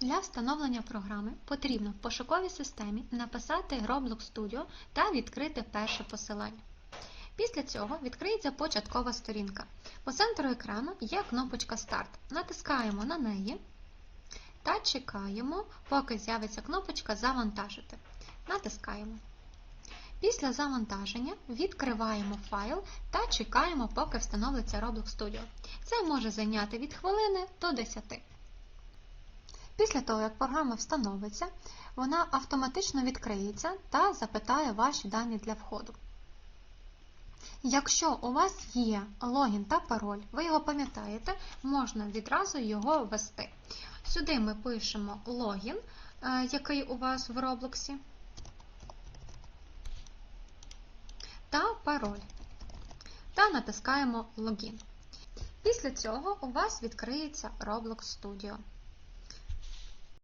Для встановлення програми потрібно в пошуковій системі написати Roblox Studio та відкрити перше посилання. Після цього відкриється початкова сторінка. По центру екрану є кнопочка Старт. Натискаємо на неї та чекаємо, поки з'явиться кнопочка Завантажити. Натискаємо. Після завантаження відкриваємо файл та чекаємо, поки встановиться Roblox Studio. Це може зайняти від хвилини до 10. Після того, як програма встановиться, вона автоматично відкриється та запитає ваші дані для входу. Якщо у вас є логін та пароль, ви його пам'ятаєте, можна відразу його ввести. Сюди ми пишемо логін, е, який у вас в Роблоксі, та пароль. Та натискаємо логін. Після цього у вас відкриється Roblox Studio.